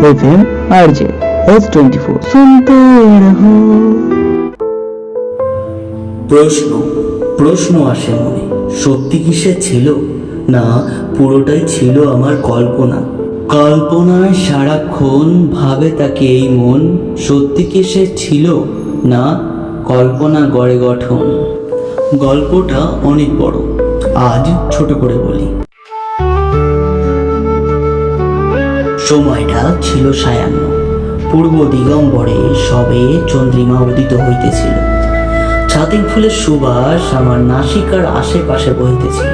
F M R J S twenty four सुनते रहो প্রশ্ন প্রশ্ন আসে মনে সত্যি কি সে ছিল না পুরোটাই ছিল আমার কল্পনা কল্পনায় সারাক্ষণ ভাবে তাকে এই মন সত্যি কি সে ছিল না কল্পনা গড়ে গঠন গল্পটা অনেক বড় আজ ছোট করে বলি সময়টা ছিল সায়ান্ন। পূর্ব দিগম্বরে সবে চন্দ্রিমা উদিত হইতেছিল। ছাতিক ফুলের সুবাস আমার নাসিকার আশেপাশে বহিতেছিল।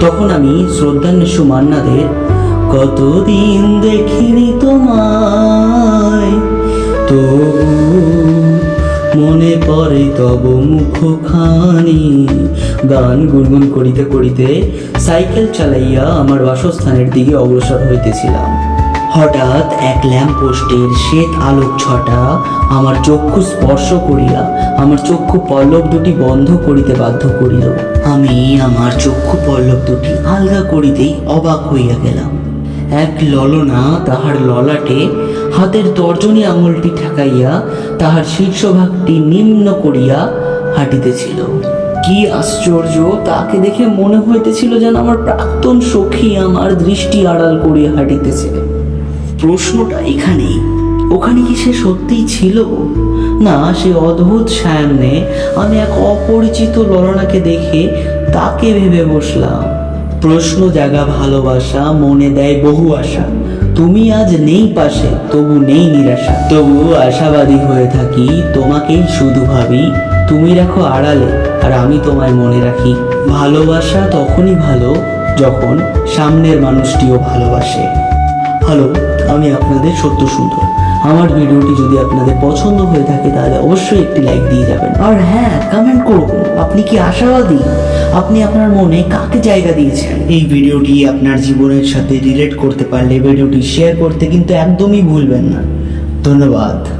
তখন আমি শ্রদ্ধান্বেষু মান্নাদের, কতদিন দেখিনি তোমায় পড়ে তব মুখখানি। গান গুনগুন করিতে করিতে সাইকেল চালাইয়া আমার বাসস্থানের দিকে অগ্রসর হইতেছিলাম। হঠাৎ এক ল্যাম্প পোস্টের শ্বেত আলোক ছটা আমার চক্ষু স্পর্শ করিয়া আমার চক্ষু পল্লব দুটি বন্ধ করিতে বাধ্য করিল। আমি আমার চক্ষু পল্লব দুটি আলগা করিতেই অবাক হইয়া গেলাম। এক ললনা তাহার ললাটে হাতের তর্জনী আঙুলটি ঠেকাইয়া তাহার শীর্ষভাগটি নিম্ন করিয়া হাঁটিতেছিল। কি আশ্চর্য, তাকে দেখে মনে হইতেছিল যেন আমার প্রাক্তন সখী আমার দৃষ্টি আড়াল করিয়া হাঁটিতেছে। প্রশ্নটা এখানেই। ওখানে কি সে সত্যিই ছিল? না, সে অদ্ভুত সায়ান্নে আমি এক অপরিচিত ললনাকে দেখে তাকে ভেবে বসলাম। প্রশ্ন জাগা ভালোবাসা, মনে দেয় বহু আশা। তুমি আজ নেই পাশে, তবু নেই নিরাশা। তবু আশাবাদী হয়ে থাকি, তোমাকেই শুধু ভাবি, তুমি রাখো আড়ালে, আর আমি তোমায় মনে রাখি। ভালোবাসা তখনই ভালো, যখন সামনের মানুষটিও ভালোবাসে। হ্যালো, আমি আপনাদের সত্য সুন্দর। আমার ভিডিওটি যদি আপনাদের পছন্দ হয়ে থাকে, তাহলে অবশ্যই একটি লাইক দিয়ে যাবেন। আর হ্যাঁ কমেন্ট করুন, আপনি কি আশাবাদী? আপনি আপনার মনে কাকে জায়গা দিয়েছেন? এই ভিডিওটি আপনার জীবনের সাথে রিলেট করতে পারলে, ভিডিওটি শেয়ার করতে কিন্তু একদমই ভুলবেন না। ধন্যবাদ।